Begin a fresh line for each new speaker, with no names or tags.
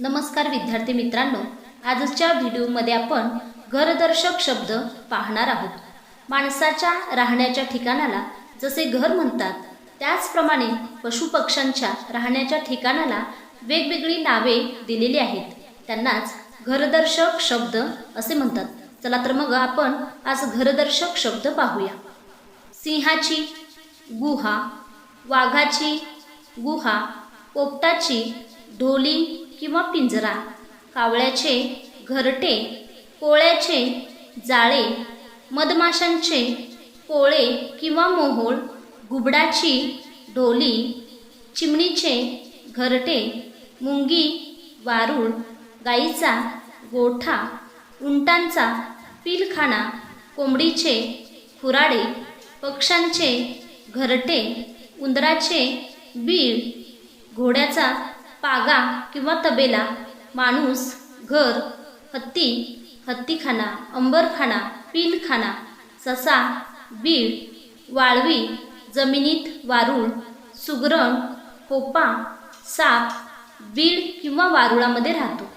नमस्कार विद्यार्थी मित्रांनो आजच्या व्हिडिओमध्ये आपण घरदर्शक शब्द पाहणार आहोत. माणसाच्या राहण्याच्या ठिकाणाला जसे घर म्हणतात त्याचप्रमाणे पशुपक्ष्यांच्या राहण्याच्या ठिकाणाला वेगवेगळी नावे दिलेली आहेत. त्यांनाच घरदर्शक शब्द असे म्हणतात. चला तर मग आपण आज घरदर्शक शब्द पाहूया. सिंहाची गुहा वाघाची गुहा पोपटाची ढोली किंवा पिंजरा कावळ्याचे घरटे कोळ्याचे जाळे मधमाशांचे पोळे किंवा मोहोळ घुबडाची ढोली चिमणीचे घरटे मुंगी वारूळ गाईचा गोठा उंटांचा पिलखाना कोंबडीचे खुराडे पक्ष्यांचे घरटे उंदराचे बीळ घोड्याचा पागा किंवा तबेला माणूस घर हत्ती हत्तीखाना अंबरखाना पिलखाना ससा बीळ वाळवी जमिनीत वारूळ सुगरण कोपा साप बीड किंवा वारुळामध्ये राहतो.